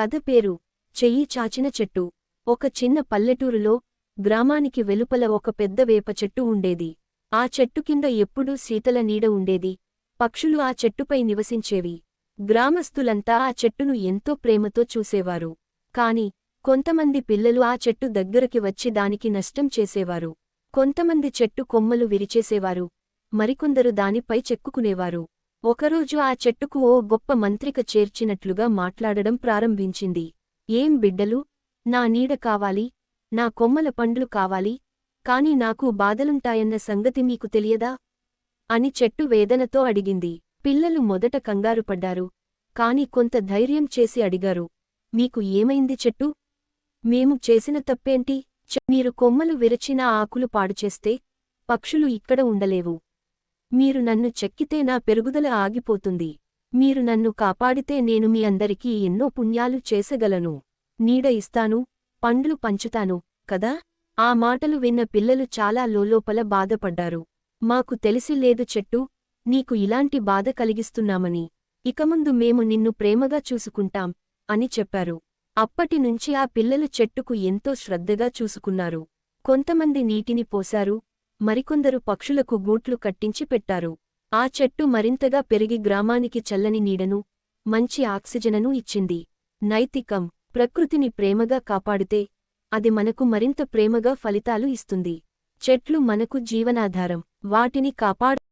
కథ పేరు చెయ్యి చాచిన చెట్టు. ఒక చిన్న పల్లెటూరులో గ్రామానికి వెలుపల ఒక పెద్ద వేప చెట్టు ఉండేది. ఆ చెట్టు కింద ఎప్పుడూ శీతల నీడ ఉండేది. పక్షులు ఆ చెట్టుపై నివసించేవి. గ్రామస్తులంతా ఆ చెట్టును ఎంతో ప్రేమతో చూసేవారు. కాని కొంతమంది పిల్లలు ఆ చెట్టు దగ్గరకి వచ్చి దానికి నష్టం చేసేవారు. కొంతమంది చెట్టు కొమ్మలు విరిచేసేవారు. మరికొందరు దానిపై చెక్కుకునేవారు. ఒకరోజు ఆ చెట్టుకు ఓ గొప్ప మంత్రిక చేర్చినట్లుగా మాట్లాడడం ప్రారంభించింది. ఏం బిడ్డలు? నా నీడ కావాలి నా కొమ్మల పండ్లు కావాలి కాని నాకు బాధలుంటాయన్న సంగతి మీకు తెలియదా అని చెట్టు వేదనతో అడిగింది. పిల్లలు మొదట కంగారుపడ్డారు కాని కొంత ధైర్యం చేసి అడిగారు. మీకు ఏమైంది చెట్టు? మేము చేసిన తప్పేంటి? మీరు కొమ్మలు విరచిన ఆకులు పాడుచేస్తే పక్షులు ఇక్కడ ఉండలేవు. మీరు నన్ను చెక్కితే నా పెరుగుదల ఆగిపోతుంది. మీరు నన్ను కాపాడితే నేను మీ అందరికీ ఎన్నో పుణ్యాలు చేసగలను. నీడ ఇస్తాను పండ్లు పంచుతాను కదా? ఆ మాటలు విన్న పిల్లలు చాలా లోలోపల బాధపడ్డారు. మాకు తెలిసి లేదు చెట్టు నీకు ఇలాంటి బాధ కలిగిస్తున్నామని. ఇకముందు మేము నిన్ను ప్రేమగా చూసుకుంటాం అని చెప్పారు. అప్పటినుంచి ఆ పిల్లలు చెట్టుకు ఎంతో శ్రద్ధగా చూసుకున్నారు. కొంతమంది నీటిని పోశారు మరికొందరు పక్షులకు గూట్లు కట్టించి పెట్టారు. ఆ చెట్టు మరింతగా పెరిగి గ్రామానికి చల్లని నీడను మంచి ఆక్సిజనను ఇచ్చింది. నైతికం ప్రకృతిని ప్రేమగా కాపాడితే అది మనకు మరింత ప్రేమగా ఫలితాలు ఇస్తుంది. చెట్లు మనకు జీవనాధారం వాటిని కాపాడు